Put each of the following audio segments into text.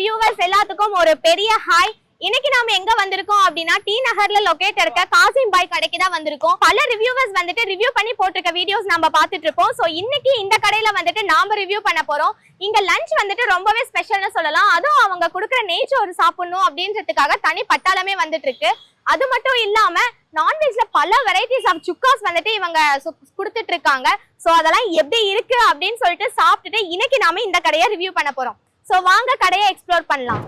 Viewers எல்லாத்துக்கும் ஒரு பெரிய ஹாய் இன்னைக்கு நாம எங்க வந்திருக்கோம் அப்படின்னா டி நகர்ல லொகேட் இருக்க காசிம் பாய் கடைக்கு தான் வந்திருக்கோம். பல ரிவ்யூவர்ஸ் வந்துட்டு ரிவ்யூ பண்ணி போட்டிருக்க வீடியோஸ் நம்ம பார்த்துட்டு இருப்போம். ஸோ இன்னைக்கு இந்த கடையில வந்துட்டு நாம ரிவ்யூ பண்ண போறோம். இங்க லஞ்ச் வந்துட்டு ரொம்பவே ஸ்பெஷல்னு சொல்லலாம். அதுவும் அவங்க கொடுக்குற நேச்சர் சாப்பிடணும் அப்படின்றதுக்காக தனி பட்டாளமே வந்துட்டு இருக்கு. அது மட்டும் இல்லாம நான்வெஜ்ல பல வெரைட்டிஸ் ஆஃப் சுக்காஸ் வந்துட்டு இவங்க கொடுத்துட்டு இருக்காங்க. ஸோ அதெல்லாம் எப்படி இருக்கு அப்படின்னு சொல்லிட்டு சாப்பிட்டுட்டு இன்னைக்கு நாம இந்த கடையை ரிவ்யூ பண்ண போறோம். சோ வாங்க கடையை எக்ஸ்ப்ளோர் பண்ணலாம்.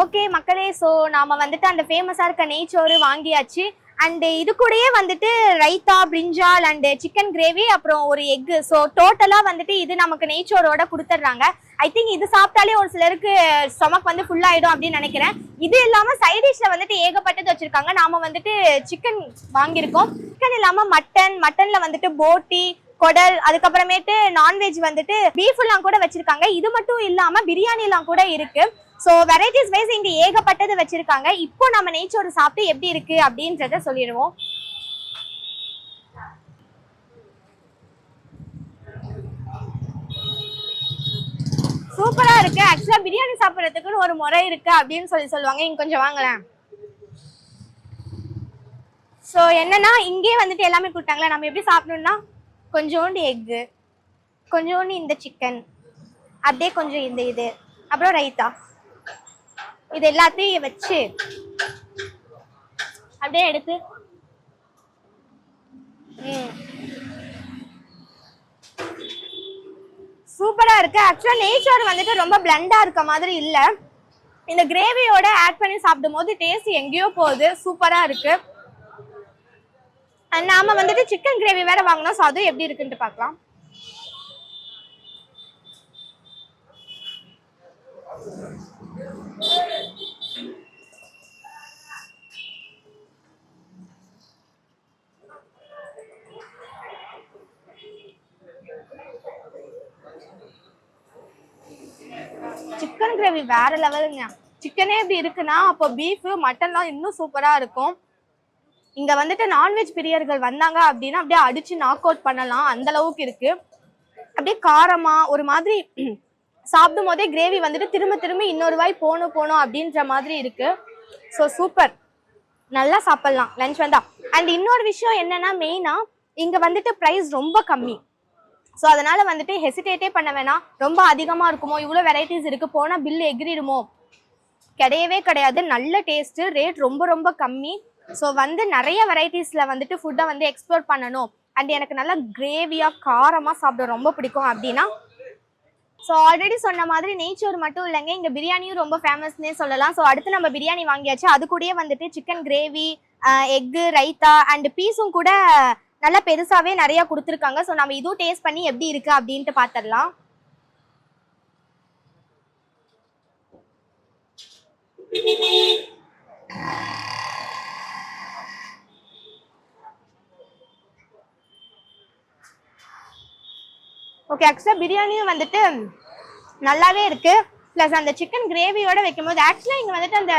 ஓகே மக்களே ஸோ நாம வந்துட்டு அந்த ஃபேமஸாக இருக்க நெய்ச்சோறு வாங்கியாச்சு. அண்ட் இது கூடயே வந்துட்டு raita brinjal and chicken gravy அப்புறம் ஒரு எக்கு ஸோ டோட்டலாக வந்துட்டு இது நமக்கு நெய்ச்சோரோட கொடுத்துட்றாங்க. ஐ திங்க் இது சாப்பிட்டாலே ஒரு சிலருக்கு ஸ்டொமக் வந்து ஃபுல் ஆயிடும் அப்படின்னு நினைக்கிறேன். இது இல்லாமல் சைட் டிஷ்ல வந்துட்டு ஏகப்பட்டது வச்சிருக்காங்க. நாம வந்துட்டு சிக்கன் வாங்கியிருக்கோம். சிக்கன் இல்லாமல் மட்டன் மட்டன்ல வந்துட்டு போட்டி குடல் அதுக்கப்புறமேட்டு நான்வெஜ் வந்துட்டு பீஃப் எல்லாம் கூட வச்சிருக்காங்க. இது மட்டும் இல்லாமல் பிரியாணி எல்லாம் கூட இருக்கு. ஸோ வெரைட்டிஸ் வைஸ் இங்கே ஏகப்பட்டது வச்சுருக்காங்க. இப்போ நம்ம நெய்ச்சோறு சாப்பிட்டு எப்படி இருக்குது அப்படின்றத சொல்லிடுவோம். சூப்பராக இருக்குது ஆக்சுவலாக பிரியாணி சாப்பிட்றதுக்குன்னு ஒரு முறை இருக்குது அப்படின்னு சொல்லி சொல்லுவாங்க. இங்கே கொஞ்சம் வாங்களேன். ஸோ என்னன்னா இங்கேயே வந்துட்டு எல்லாமே கொடுத்தாங்களே நம்ம எப்படி சாப்பிடணும்னா கொஞ்சோண்டு எக்கு கொஞ்சோண்டு இந்த சிக்கன் அப்படியே கொஞ்சம் இந்த இது அப்புறம் ரைத்தா. இது எல்லாத்தையும் வச்சு அப்படியே எடுத்து. ம். சூப்பரா இருக்கு. ஆக்சுவலா நேச்சர் வந்துட்டு ரொம்ப பிளண்டா இருக்க மாதிரி இல்ல. இந்த கிரேவியோட ஆட் பண்ணி சாப்பிடும் போது டேஸ்ட் எங்கேயோ போகுது. சூப்பரா இருக்கு. நாம வந்துட்டு சிக்கன் கிரேவி வேற வாங்கினோம். ஸோ அதுவும் எப்படி இருக்குன்ட்டு பார்க்கலாம். சிக்கன் கிரேவி வேற லெவலுங்க சிக்கனே இப்படி இருக்குன்னா அப்போ பீஃப் மட்டன்லாம் இன்னும் சூப்பரா இருக்கும். இங்க வந்துட்டு நான்வெஜ் பிரியர்கள் வந்தாங்க அப்படின்னா அப்படியே அடிச்சு நாக் அவுட் பண்ணலாம். அந்த அளவுக்கு இருக்கு. அப்படியே காரமா ஒரு மாதிரி சாப்பிடும் போதே கிரேவி வந்துட்டு திரும்ப திரும்ப இன்னொரு வாய் போகணும் போகணும் அப்படின்ற மாதிரி இருக்கு. ஸோ சூப்பர் நல்லா சாப்பிடலாம். லஞ்ச் வந்தா. அண்ட் இன்னொரு விஷயம் என்னன்னா மெயினா இங்க வந்துட்டு ப்ரைஸ் ரொம்ப கம்மி. ஸோ அதனால வந்துட்டு ஹெசிடேட்டே பண்ண வேணாம். ரொம்ப அதிகமா இருக்குமோ இவ்வளோ வெரைட்டிஸ் இருக்கு போனா பில் எகிரிடுமோ கிடையவே கிடையாது. நல்ல டேஸ்ட் ரேட் ரொம்ப ரொம்ப கம்மி. ஸோ வந்து நிறைய வெரைட்டிஸ்ல வந்துட்டு ஃபுட்டை வந்து எக்ஸ்ப்ளோர் பண்ணணும். அண்ட் எனக்கு நல்லா கிரேவியா காரமா சாப்பிட ரொம்ப பிடிக்கும் அப்படின்னா ஸோ ஆல்ரெடி சொன்ன மாதிரி நெய்ச்சோர் மட்டும் இல்லைங்க. இங்கே பிரியாணியும் ரொம்ப ஃபேமஸ்னே சொல்லலாம். ஸோ அடுத்து நம்ம பிரியாணி வாங்கியாச்சு. அது கூடயே வந்துட்டு chicken gravy egg raita and பீஸும் கூட நல்லா பெருசாகவே நிறையா கொடுத்துருக்காங்க. ஸோ நம்ம இதுவும் டேஸ்ட் பண்ணி எப்படி இருக்கு அப்படின்ட்டு பார்த்துடலாம் ஓகே ஆக்சுவலாக பிரியாணியும் வந்துட்டு நல்லாவே இருக்குது ப்ளஸ் அந்த சிக்கன் கிரேவியோட வைக்கும்போது ஆக்சுவலாக இங்கே வந்துட்டு அந்த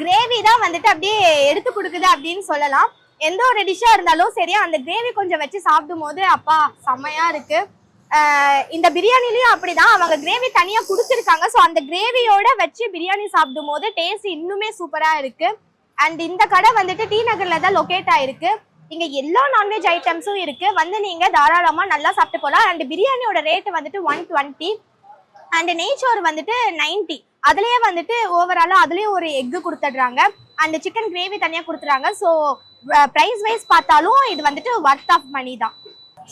கிரேவி தான் வந்துட்டு அப்படியே எடுத்து கொடுக்குது அப்படின்னு சொல்லலாம். எந்த ஒரு டிஷ்ஷாக இருந்தாலும் சரி அந்த கிரேவி கொஞ்சம் வச்சு சாப்பிடும் போது அப்பா செம்மையாக இருக்குது இந்த பிரியாணிலையும் அப்படிதான். அவங்க கிரேவி தனியாக கொடுத்துருக்காங்க. ஸோ அந்த கிரேவியோட வச்சு பிரியாணி சாப்பிடும் போது டேஸ்ட் இன்னுமே சூப்பராக இருக்குது அண்ட் இந்த கடை வந்துட்டு டி நகரில் தான் லொக்கேட் ஆயிருக்கு. இங்க எல்லா நான்வெஜ் ஐட்டம்ஸும் இருக்கு. வந்து நீங்க தாராளமா நல்லா சாப்பிட்டு போகலாம் அண்ட் பிரியாணியோட ரேட் வந்துட்டு ஒன் டுவெண்ட்டி அண்ட் நெய்ச்சோறு வந்துட்டு நைன்ட்டி அதுலயே வந்துட்டு ஓவராலா அதுலயே ஒரு எக்கு கொடுத்துடுறாங்க. அந்த சிக்கன் கிரேவி தனியா கொடுத்துறாங்க ஸோ ப்ரைஸ் வைஸ் பார்த்தாலும் இது வந்துட்டு ஒர்த் ஆஃப் மணி தான்.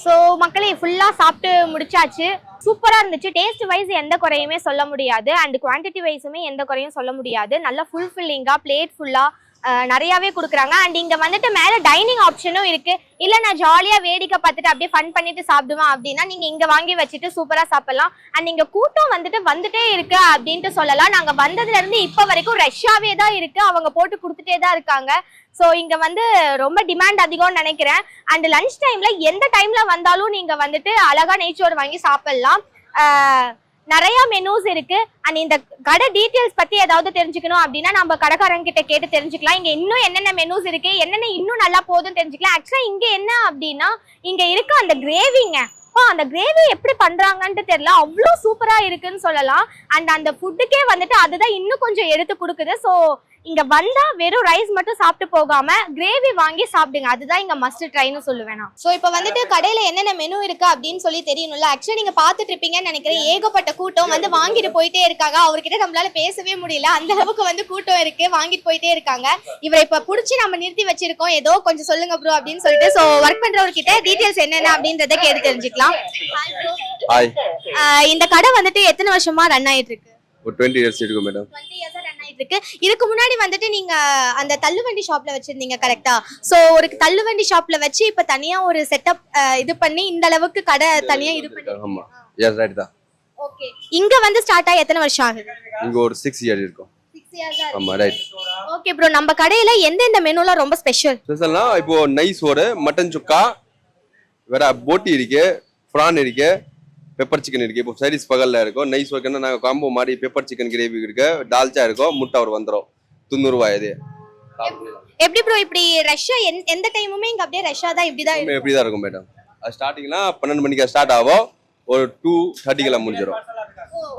ஸோ மக்களே ஃபுல்லாக சாப்பிட்டு முடிச்சாச்சு. சூப்பராக இருந்துச்சு. டேஸ்ட் வைஸ் எந்த குறையுமே சொல்ல முடியாது. அண்ட் குவான்டிட்டி வைஸுமே எந்த குறையும் சொல்ல முடியாது. நல்லா ஃபுல் ஃபில்லிங்காக பிளேட் ஃபுல்லாக நிறையாவே கொடுக்குறாங்க. அண்ட் இங்கே வந்துட்டு மேலே டைனிங் ஆப்ஷனும் இருக்குது இல்லை நான் ஜாலியாக வேடிக்கை பார்த்துட்டு அப்படியே ஃபன் பண்ணிட்டு சாப்பிடுவேன் அப்படின்னா நீங்கள் இங்கே வாங்கி வச்சுட்டு சூப்பராக சாப்பிட்லாம். அண்ட் இங்கே கூட்டம் வந்துட்டு வந்துட்டே இருக்கு அப்படின்ட்டு சொல்லலாம். நாங்கள் வந்ததுலேருந்து இப்போ வரைக்கும் ரஷ்ஷாகவே தான் இருக்குது அவங்க போட்டு கொடுத்துட்டே தான் இருக்காங்க. ஸோ இங்கே வந்து ரொம்ப டிமாண்ட் அதிகம்னு நினைக்கிறேன். அண்ட் லன்ச் டைமில் எந்த டைமில் வந்தாலும் நீங்கள் வந்துட்டு அழகா நெய்ச்சோறு வாங்கி சாப்பிட்லாம். நிறைய மெனூஸ் இருக்கு. அண்ட் இந்த கடை டீட்டெயில்ஸ் பத்தி ஏதாவது தெரிஞ்சுக்கணும் அப்படின்னா நம்ம கடைக்காரங்க கிட்ட கேட்டு தெரிஞ்சுக்கலாம். இங்க இன்னும் என்னென்ன மெனூஸ் இருக்கு? என்னென்ன இன்னும் நல்லா போகுதுன்னு தெரிஞ்சுக்கலாம். ஆக்சுவலா இங்க என்ன அப்படின்னா இங்க இருக்க அந்த கிரேவிங்க அந்த கிரேவி எப்படி பண்றாங்கன்ட்டு தெரியல. அவ்வளோ சூப்பரா இருக்குன்னு சொல்லலாம். அண்ட் அந்த ஃபுட்டுக்கே வந்துட்டு அதுதான் இன்னும் கொஞ்சம் எடுத்து கொடுக்குது. ஸோ இங்க வந்தா வெறும் ரைஸ் மட்டும் சாப்பிட்டு போகாம கிரேவி வாங்கி சாப்பிடுங்க. அதுதான் இங்க மஸ்ட் ட்ரைன்னு சொல்லுவேன். ஸோ இப்போ வந்துட்டு கடையில என்னென்ன மெனு இருக்கு அப்படின்னு சொல்லி தெரியணும்ல ஆக்சுவலி நீங்க பார்த்துட்டு இருப்பீங்கன்னு நினைக்கிறேன். ஏகப்பட்ட கூட்டம் வந்து வாங்கிட்டு போயிட்டே இருக்காங்க. அவர்கிட்ட நம்மளால பேசவே முடியல. அந்த அளவுக்கு வந்து கூட்டம் இருக்கு. வாங்கிட்டு போயிட்டே இருக்காங்க. இவரை இப்ப புடிச்சு நம்ம நிறுத்தி வச்சிருக்கோம். ஏதோ கொஞ்சம் சொல்லுங்க ப்ரோ அப்படின்னு சொல்லிட்டு ஸோ ஒர்க் பண்றவர்கிட்ட டீடைல்ஸ் என்னென்ன அப்படின்றத கேட்டு தெரிஞ்சுக்கலாம். இந்த கடை வந்துட்டு எத்தனை வருஷமா ரன் ஆயிட்டு இருக்கு? ஒரு டுவெண்ட்டி இயர்ஸ் இருக்கும் மேடம் ஆயிட்டு இருக்கு. இதுக்கு முன்னாடி வந்துட்டு நீங்க அந்த தள்ளுவண்டி ஷாப்ல வச்சிருந்தீங்க கரெக்டா சோ ஒரு தள்ளுவண்டி ஷாப்ல வச்சு இப்ப தனியா ஒரு செட்டப் இது பண்ணி இந்த அளவுக்கு கடை தனியா இது பண்ணி ஆமா. எஸ் ரைட் தான். ஓகே இங்க வந்து ஸ்டார்ட் ஆகி எத்தனை வருஷம் ஆகுது? இங்க ஒரு சிக்ஸ் இயர் இருக்கும். ஆமா ரைட் ஓகே ப்ரோ நம்ம கடையில எந்தெந்த மெனுலாம் ரொம்ப ஸ்பெஷல் ஸ்பெஷல்னா இப்போ நைஸ் ஒரு மட்டன் சுக்கா வேற போட்டி இருக்கு ப்ரான் இருக்கு பெப்பர் சிக்கன் இருக்கு. இப்போ சைடிஸ் பகல்ல இருக்கும். நைஸ் ஒர்க்குன்னா நாங்கள் காம்போ மாதிரி பெப்பர் சிக்கன் கிரேவி இருக்கு. டால்ச்சா இருக்கும். முட்டை ஒரு வந்துடும் தொண்ணூறுவா இது. எப்படி ப்ரோ இப்படி ரஷ்ஷா எந்த டைமுமே இங்க அப்படியே ரஷ்ஷா தான் இப்படி தான் எப்படி தான் இருக்கும் மேடம் அது ஸ்டார்டிங்னா பன்னெண்டு மணிக்கு ஸ்டார்ட் ஆகும். ஒரு டூ தேர்ட்டிக்கெல்லாம் முடிஞ்சிடும்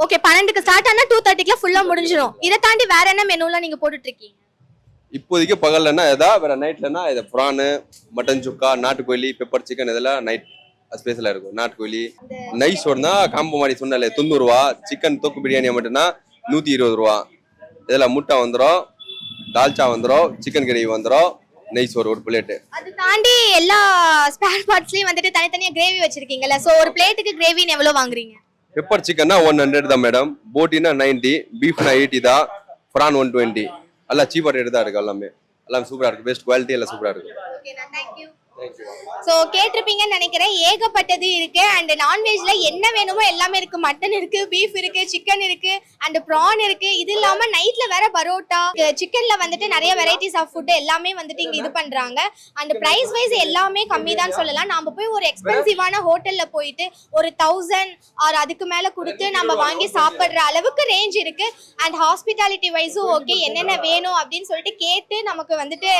ஓகே பன்னெண்டுக்கு ஸ்டார்ட் ஆனா டூ தேர்ட்டிக்குலாம் ஃபுல்லா முடிஞ்சிடும் இதை தாண்டி வேற என்ன மெனுலாம் நீங்க போட்டுட்டு இருக்கீங்க? இப்போதைக்கு பகல்லன்னா எதா வேற நைட்லன்னா இது ப்ரானு மட்டன் சுக்கா நாட்டுக்கோழி பெப்பர் சிக்கன் இதெல்லாம் நைட் ஸ்பெஷலாக இருக்கும். நாட்டுக்கோழி. நைஸ் ஒன்னா காம்போ மாதிரி சொன்னாலே தொண்ணூறுரூவா சிக்கன் தொக்கு பிரியாணி மட்டும்னா நூற்றி இருபது ரூபா. இதில் முட்டை வந்துடும் தால்ச்சா வந்துடும் சிக்கன் கிரேவி வந்துடும் நைஸ் ஒரு ஒரு பிளேட்டு அது தாண்டி எல்லா ஸ்பேர் பார்ட்ஸ்லயும் வந்துட்டு தனித்தனியா கிரேவி வச்சிருக்கீங்கல்ல. சோ ஒரு பிளேட்டுக்கு கிரேவின்னு எவ்வளவு வாங்குறீங்க? பெப்பர் சிக்கன்னா ஒன் ஹண்ட்ரட் தான் மேடம் போட்டினா நைன்ட்டி பீஃப்னா எயிட்டி தான். ப்ரான் ஒன் டுவெண்ட்டி எல்லாம் சீப்பர் ரேட்டு தான் இருக்குது எல்லாமே. எல்லாம் சூப்பராக இருக்குது பெஸ்ட் குவாலிட்டி எல்லாம் சூப்பராக இருக்குது சோ கேட்டிருப்பீங்கன்னு நினைக்கிறேன். ஏகப்பட்டது இருக்கு. அண்ட் நான்வெஜ்ல என்ன வேணுமோ எல்லாமே இருக்கு. மட்டன் இருக்கு பீஃப் இருக்கு சிக்கன் இருக்கு அண்ட் ப்ரான் இருக்கு. இது இல்லாம நைட்ல வேற பரோட்டா சிக்கன்ல வந்துட்டு நிறைய வெரைட்டிஸ் ஆஃப் ஃபுட் எல்லாமே வந்துட்டு இங்க இது பண்றாங்க. அண்ட் பிரைஸ் வைஸ் எல்லாமே கம்மி தான் சொல்லலாம். நாம போய் ஒரு எக்ஸ்பென்சிவான ஹோட்டல்ல போயிட்டு ஒரு தௌசண்ட் ஆர் அதுக்கு மேல கொடுத்து நம்ம வாங்கி சாப்பிடுற அளவுக்கு ரேஞ்ச் இருக்கு. அண்ட் ஹாஸ்பிட்டாலிட்டி வைஸும் ஓகே என்னென்ன வேணும் அப்படின்னு சொல்லிட்டு கேட்டு நமக்கு வந்துட்டு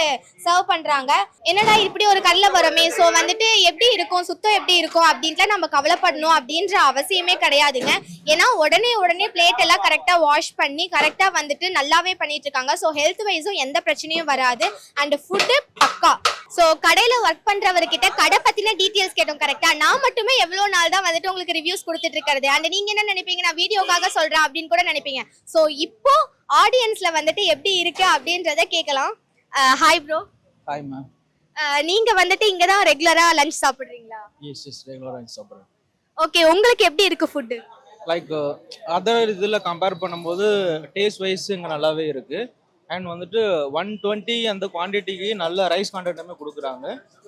சர்வ் பண்றாங்க. என்னடா இப்படி ஒரு கல்ல வரமே ஸோ வந்துட்டு எப்படி இருக்கும்? சுத்தம் எப்படி இருக்கும்? அப்படின்ட்டுலாம் நம்ம கவலைப்படணும் அப்படின்ற அவசியமே கிடையாதுங்க. ஏன்னா உடனே உடனே பிளேட் எல்லாம் கரெக்டாக வாஷ் பண்ணி கரெக்டாக வந்துட்டு நல்லாவே பண்ணிட்டு இருக்காங்க. ஸோ ஹெல்த் வைஸும் எந்த பிரச்சனையும் வராது. அண்ட் ஃபுட்டு பக்கா. ஸோ கடையில் ஒர்க் பண்ணுறவர்கிட்ட கடை பற்றின டீட்டெயில்ஸ் கேட்டோம் கரெக்டாக நான் மட்டுமே எவ்வளோ நாள் தான் வந்துட்டு உங்களுக்கு ரிவ்யூஸ் கொடுத்துட்டு இருக்கிறது? அண்ட் நீங்கள் என்ன நினைப்பீங்க? நான் வீடியோக்காக சொல்கிறேன் அப்படின்னு கூட நினைப்பீங்க. ஸோ இப்போ ஆடியன்ஸில் வந்துட்டு எப்படி இருக்கு அப்படின்றத கேட்கலாம். ஹாய் ப்ரோ ஹாய் மேம் நீங்க வந்துட்டு இங்க தான் ரெகுலரா லஞ்ச் சாப்பிடுறீங்களா? எஸ் எஸ் ரெகுலராக சாப்பிட்றேன். ஓகே உங்களுக்கு எப்படி இருக்கு ஃபுட் லைக் அதர் இதில் கம்பேர் பண்ணும்போது டேஸ்ட் வைஸ் இங்கே நல்லாவே இருக்குது அண்ட் வந்துட்டு ஒன் டுவெண்ட்டி அந்த குவான்டிட்டிக்கு நல்ல ரைஸ் கான்டென்ட்டுமே கொடுக்குறாங்க.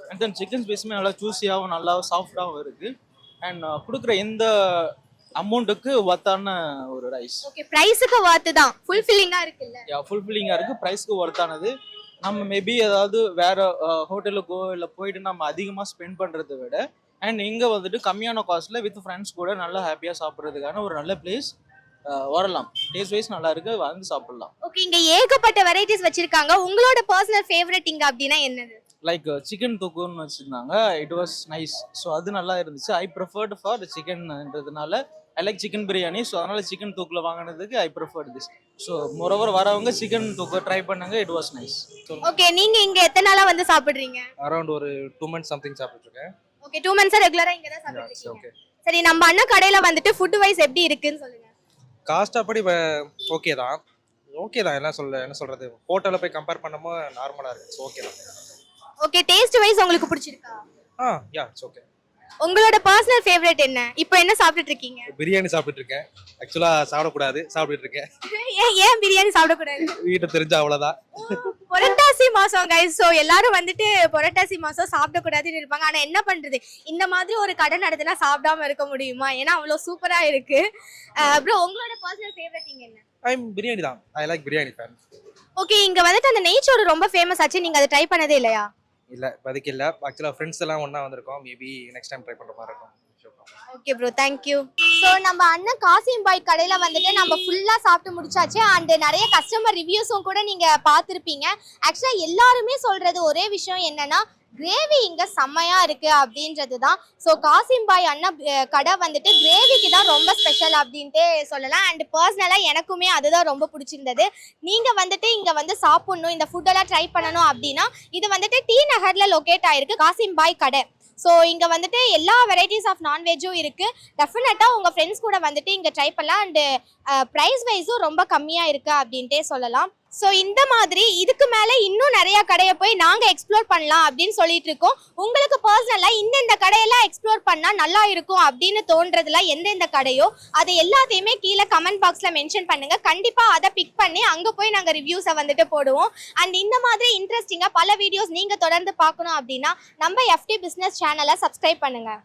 அண்ட் தென் சிக்கன் ஸ்பைஸுமே நல்லா ஜூஸியாகவும் நல்லா சாஃப்டாகவும் இருக்குது அண்ட் கொடுக்குற எந்த அமௌண்ட்டுக்கு ஒர்த்தான ஒரு ரைஸ் ஓகே பிரைஸுக்கு வாத்து தான். ஃபுல்ஃபில்லிங்கா இருக்குல்ல? ஃபுல்ஃபில்லிங்காக இருக்குது ப்ரைஸ்க்கு ஒர்த்தானது நம்ம மேபி ஏதாவது வேற ஹோட்டலுக்கோ இல்லை போயிட்டு நம்ம அதிகமாக ஸ்பெண்ட் பண்ணுறதை விட அண்ட் இங்கே வந்துட்டு கம்மியான காஸ்ட்டில் வித் ஃப்ரெண்ட்ஸ் கூட நல்லா ஹாப்பியாக சாப்பிட்றதுக்கான ஒரு நல்ல பிளேஸ் வரலாம். டேஸ்ட் வைஸ் நல்லா இருக்கு வந்து சாப்பிடலாம். ஓகே இங்க ஏகப்பட்ட வெரைட்டிஸ் வச்சிருக்காங்க. உங்களோட பர்சனல் ஃபேவரட் இங்க அப்படின்னா என்னது? லைக் சிக்கன் தொக்குன்னு வச்சுருந்தாங்க. இட் வாஸ் நைஸ் ஸோ அது நல்லா இருந்துச்சு. I preferred for சிக்கன்ன்றதுனால I like chicken biryani so அதனால சிக்கன் தொக்கில் வாங்கினதுக்கு I preferred this so moreover வரவங்க சிக்கன் தொக்கு ட்ரை பண்ணாங்க இட் வாஸ் நைஸ் ஓகே நீங்க இங்க எத்தனை நாளா வந்து சாப்பிடுறீங்க? அரௌண்ட் ஒரு டூ மந்த்ஸ் சம்திங் சாப்பிட்டுருக்கேன். ஓகே டூ மந்த்ஸா ரெகுலரா இங்க தான் சாப்பிடுறீங்க ஓகே சரி நம்ம அண்ணன் கடையில வந்துட்டு ஃபுட் வைஸ் எப்படி இருக்குன்னு சொல்லுங்க. காஸ்ட் அப்படி ஓகே தான். ஓகே தான் என்ன சொல்ல என்ன சொல்றது? ஹோட்டலில் போய் கம்பேர் பண்ணும்போது நார்மலாக இருக்கு ஓகே தான். ஓகே டேஸ்ட் வைஸ் உங்களுக்கு பிடிச்சிருக்கா? ஆ யா இட்ஸ் ஓகே உங்களோட பர்சனல் ஃபேவரட் என்ன? இப்போ என்ன சாப்பிட்டுட்டு இருக்கீங்க பிரியாணி சாப்பிட்டுட்டு இருக்கேன் ஆக்சுவலாக சாப்பிடக்கூடாது சாப்பிட்டுட்டு இருக்கேன் ஏன் ஏன் பிரியாணி சாப்பிடக்கூடாது? வீட்டை தெரிஞ்சா அவ்வளோதான் புரட்டாசி மாசம் கைஸ் ஸோ எல்லாரும் வந்துட்டு புரட்டாசி மாசம் சாப்பிடக்கூடாதுன்னு இருப்பாங்க. ஆனா என்ன பண்றது? இந்த மாதிரி ஒரு கடை நடத்தினா சாப்பிடாம இருக்க முடியுமா? ஏன்னா அவ்வளவு சூப்பரா இருக்கு. ப்ரோ உங்களோட பர்சனல் ஃபேவரட் இங்க என்ன? ஐம் பிரியாணி தான். I like biryani fan okay இங்க வந்துட்டு அந்த நெய்ச்சோறு ரொம்ப ஃபேமஸ் ஆச்சு. நீங்க அதை ட்ரை பண்ணதே இல்லையா? இல்லை இப்போதைக்கு இல்லை. ஆக்சுவலாக ஃப்ரெண்ட்ஸ் எல்லாம் ஒன்றா வந்திருக்கோம். மேபி நெக்ஸ்ட் டைம் ட்ரை பண்ணுற மாதிரி இருக்கும். ஓகே ப்ரோ தேங்க்யூ ஸோ நம்ம அண்ணன் காசிம் பாய் கடையில் வந்துட்டு நம்ம ஃபுல்லாக சாப்பிட்டு முடிச்சாச்சு. அண்ட் நிறைய கஸ்டமர் ரிவ்யூஸும் கூட நீங்கள் பார்த்துருப்பீங்க. ஆக்சுவலாக எல்லாருமே சொல்கிறது ஒரே விஷயம் என்னன்னா கிரேவி இங்கே செம்மையாக இருக்குது அப்படின்றது தான் ஸோ காசிம் பாய் கடை வந்துட்டு கிரேவிக்கு தான் ரொம்ப ஸ்பெஷல் அப்படின்ட்டு சொல்லலாம். அண்ட் பர்சனலாக எனக்குமே அதுதான் ரொம்ப பிடிச்சிருந்தது. நீங்கள் வந்துட்டு இங்கே வந்து சாப்பிட்ணும் இந்த ஃபுட்டெல்லாம் ட்ரை பண்ணணும் அப்படின்னா இது வந்துட்டு டி நகரில் லொக்கேட் ஆயிருக்கு காசிம் பாய் கடை. ஸோ இங்கே வந்துட்டு எல்லா வெரைட்டிஸ் ஆஃப் நான்வெஜ்ஜும் இருக்குது டெஃபினட்டாக உங்கள் ஃப்ரெண்ட்ஸ் கூட வந்துட்டு இங்கே ட்ரை பண்ணலாம். அண்டு ப்ரைஸ் வைஸும் ரொம்ப கம்மியாக இருக்குது அப்படின்ட்டே சொல்லலாம். ஸோ இந்த மாதிரி இதுக்கு மேலே இன்னும் நிறைய கடையை போய் நாங்கள் எக்ஸ்ப்ளோர் பண்ணலாம் அப்படின்னு சொல்லிட்டு இருக்கோம். உங்களுக்கு பர்சனலாக இந்தந்த கடையெல்லாம் எக்ஸ்ப்ளோர் பண்ணால் நல்லா இருக்கும் அப்படின்னு தோன்றதுல எந்தெந்த கடையோ அது எல்லாத்தையுமே கீழே கமெண்ட் பாக்ஸில் மென்ஷன் பண்ணுங்க. கண்டிப்பாக அதை பிக் பண்ணி அங்கே போய் நாங்கள் ரிவ்யூஸை வந்துட்டு போடுவோம். அண்ட் இந்த மாதிரி இன்ட்ரெஸ்டிங்காக பல வீடியோஸ் நீங்கள் தொடர்ந்து பார்க்கணும் அப்படின்னா நம்ம எஃப்டி பிஸ்னஸ் சேனலை சப்ஸ்கிரைப் பண்ணுங்க.